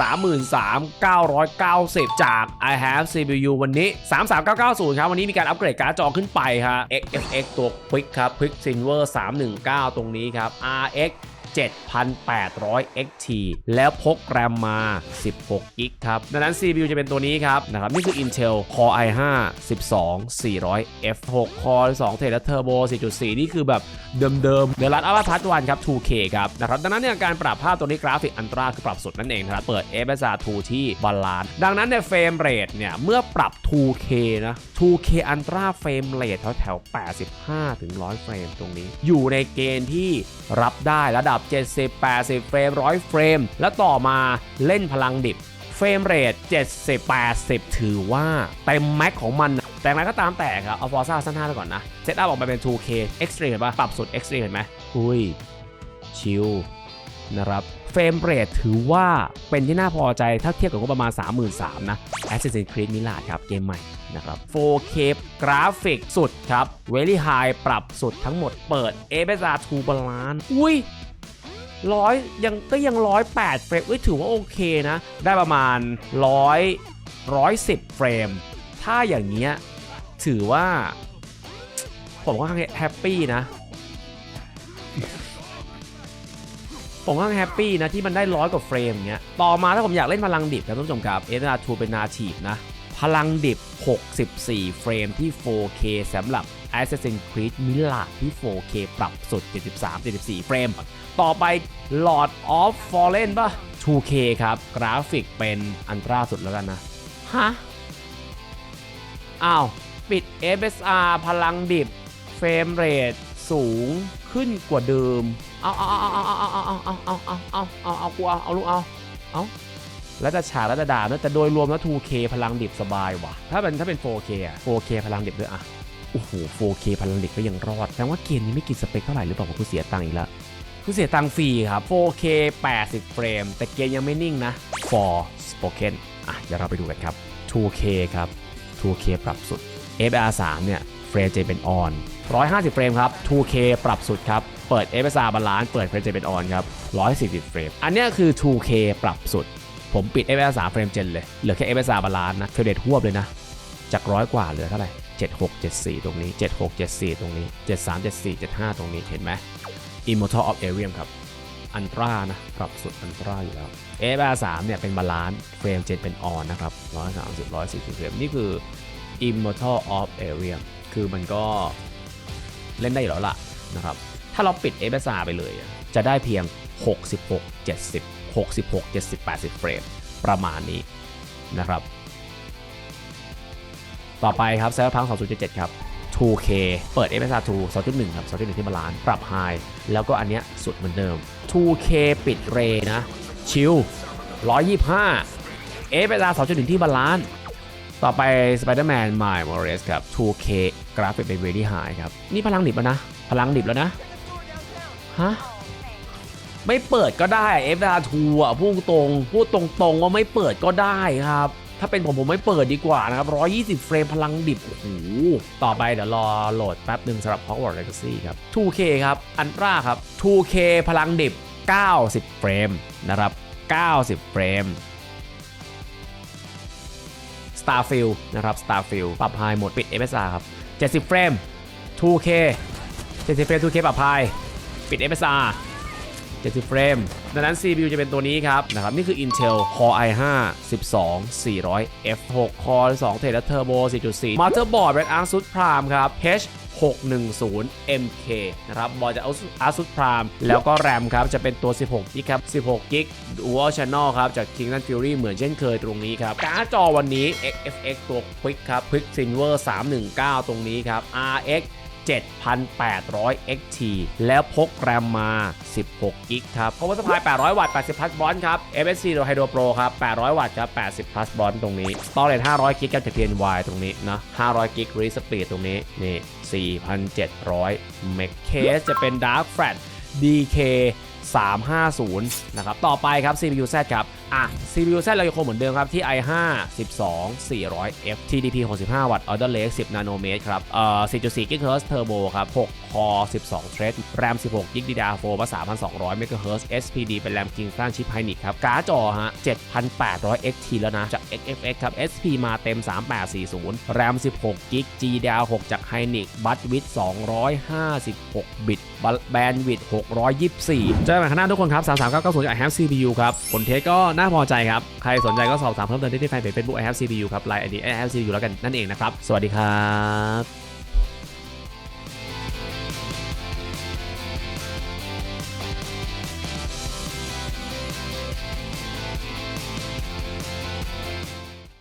33,990 จาก I have CPU วันนี้ 33990 ครับ วันนี้มีการอัปเกรดการ์ดจอขึ้นไปครับ XFX ตัว Quick ครับ Quick Silver 319 ตรงนี้ครับ RX 7,800 XT แล้วพกแรมมา 16 กิกครับ ดังนั้น CPU จะเป็นตัวนี้ครับนะครับ นี่คือ Intel Core i5 12 400 F6 Core 2 t b และ Turbo 4.4 นี่คือแบบเดิมๆเดลัดอัลพัทวันครับ 2K ครับนะครับ ดังนั้นเนี่ยการปรับภาพตัวนี้กราฟิกอันตราคือปรับสุดนั่นเองนะครับ เปิด FSR 2ที่บาลานซ์ดังนั้นในเฟรมเรทเนี่ยเมื่อปรับ 2K นะ 2K อันตราเฟรมเรทแถวๆ85ถึง100 เฟรมตรงนี้ อยู่ในเกณฑ์ที่รับได้ระดับ70 80 เฟรม 100 เฟรม แล้วต่อมาเล่นพลังดิบเฟรมเรท70 80 ถือว่าเต็มแม็กของมันนะแต่อย่างไรก็ตามแต่ครับเอาฟอร์ซ่าสั้น5ไปก่อนนะ เซตอัพออกมาเป็น 2K Extreme เห็นปะปรับสุด Extreme เห็นไหมอุ้ยชิลนะครับเฟรมเรทถือว่าเป็นที่น่าพอใจถ้าเทียบกับงบประมาณ 33,000นะ Assassin's Creed Mirage ครับ เกมใหม่นะครับ 4K กราฟิกสุดครับ Very High ปรับสุดทั้งหมดเปิด FSR 2 Balance อุ้ย ร้อยยังก็ยังร้อยแปดเฟรมเอ้ยถือว่าโอเคนะ ได้ประมาณร้อยร้อยสิบเฟรม ถ้าอย่างเงี้ยถือว่า ผมก็แฮปปี้นะ ผมก็แฮปปี้นะที่มันได้ร้อยกว่าเฟรมอย่างเงี้ย ต่อมาถ้าผมอยากเล่นพลังดิบครับท่านผู้ชมครับ s r 2เป็นนาทีฟนะ พลังดิบ 64 เฟรมที่ 4K สำหรับ Assassin's Creed Mirage ที่ 4K ปรับสุด 73 74 เฟรม ต่อไป Lord of Fallen ป่ะ 2K ครับ กราฟิกเป็นอันตราสุดแล้วกันนะ ฮะ อ้าว ปิด FSR พลังดิบ เฟรมเรทสูงขึ้นกว่าเดิม เอาเอาเอาเอาเอาเอาเอาเอาเอาเอาเอาเอากูเอาเอาลูกเอาเอาแล้วจะฉาแล้วจะด่านะแต่โดยรวมแล้ว 2K พลังดิบสบายว่ะ ถ้าเป็นถ้าเป็น 4K อะ 4K พลังดิบด้วยอะ โอ้โห 4K พลังดิบก็ยังรอดแสดงว่าเกมนี้ไม่กินสเปคเท่าไหร่หรือเปล่าผมกูเสียตังค์อีกแล้วกูเสียตังค์ฟรีครับ 4K 80 เฟรม แต่เกมยังไม่นิ่งนะ For Spoken อะ เดี๋ยวเราไปดูกันครับ 2K ครับ 2K ปรับสุด FR3 เนี่ย เฟรมเจเป็นออน 150 เฟรมครับ 2K ปรับสุดครับ เปิด FSR บาลานซ์ เปิดเฟรมเจเป็นออนครับ 140 เฟรม อันเนี้ยคือ 2K ปรับสุด ผมปิด FSR เฟรมเจนเลย เหลือแค่ FSR บาลานซ์นะ เฟรมเรทหวบเลยนะ จากร้อยกว่าเหลือเท่าไหร่ 7674 ตรงนี้ 7674 ตรงนี้ 7374 75 ตรงนี้เห็นไหม Immortal of Arium ครับอันตรานะปรับสุดอันตราอยู่แล้ว FR3 เนี่ยเป็นบาลานซ์เฟรมเจนเป็นออนนะครับ130 140เฟรมนี่คือ Immortal of Arium คือมันก็เล่นได้อยู่แล้วล่ะนะครับ ถ้าเราปิด FSR ไปเลย จะได้เพียง 66 70 66 70 80 เฟรม ประมาณนี้นะครับ ต่อไปครับ Cyberpunk 2077 ครับ 2K เปิด FSR 2 2.1 ครับ 2.1 ที่บาลานซ์ปรับ High แล้วก็อันเนี้ยสุดเหมือนเดิม 2K ปิดเรนะ ชิล 125 FSR 2.1 ที่บาลานซ์ต่อไป Spider-Man Miles Morales ครับ 2K กราฟิกเป็น Very High ครับ นี่พลังดิบแล้วนะ พลังดิบแล้วนะ ฮะ ไม่เปิดก็ได้ FSR 2อะพูดตรง พูดตรงๆว่าไม่เปิดก็ได้ครับ ถ้าเป็นผมผมไม่เปิดดีกว่านะครับ 120 เฟรมพลังดิบ โอ้โห ต่อไปเดี๋ยวรอโหลดแป๊บหนึ่งสำหรับ Hogwarts Legacy ครับ 2K ครับ อันตราครับ 2K พลังดิบ 90 เฟรมนะครับ 90 เฟรม Starfield นะครับ Starfield ปรับ High หมดปิด FSR ครับ 70 เฟรม 2K 70 เฟรม 2K ปรับ High ปิด FSR 70 เฟรม ดังนั้น CPU จะเป็นตัวนี้ครับนะครับนี่คือ Intel Core i5 12 400 F6 Core 2 t b และ Turbo 4.4 Motherboard เป็น ASUS Prime ครับ H 610 MK นะครับ บอร์ดจา ASUS Prime แล้วก็ RAM ครับ จะเป็นตัว 16กิกครับ 16กิก Dual Channel ครับ จาก Kingdom Fury เหมือนเช่นเคยตรงนี้ครับ การ์ดจอวันนี้ XFX ตัว Quick ครับ Quick Silver 319 ตรงนี้ครับ RX 7,800 XT แล้วพกแรมมา 16กิกครับคอม Power Supply 800 วัตต์ 80 plus บอนครับ MSC โดย Hydro Pro ครับ 800 วัตต์ครับ 80 plus บอนตรงนี้ Storage 500กิกกับจาก PNY ตรงนี้นะ 500กิก Read Speed ตรงนี้ นี่ 4,700 m e g เคสจะเป็น Dark Flat DK 350 นะครับ ต่อไปครับ CPU Z ครับ อะ CPU Z เรายังคงเหมือนเดิมครับ ที่ i5 12 400 F TDP 65 วัตต์ Alder Lake 10 นาโนเมตรครับ เอ่อ 4.4 GHz Turbo ครับ 6 Core 12 Thread RAM 16 GB DDR4 มา3,200 MHz SPD เป็น RAM Kingston Chip Hynix ครับ การ์ดจอฮะ 7,800 XT แล้วนะ จาก XFX ครับ SP มาเต็ม 3840 RAM 16 GB GDDR6 จาก Hynix บัตวิด256 บิต แบนด์วิด624เจอกันใหม่ข้างหน้าทุกคนครับ33990จาก I have CPU ครับผลเทสก็น่าพอใจครับ ใครสนใจก็สอบถามเพิ่มเติมได้ที่แฟนเพจ Facebook I have CPU ครับไลน์ ID I have CPU แล้วกันนั่นเองนะครับ สวัสดีครับ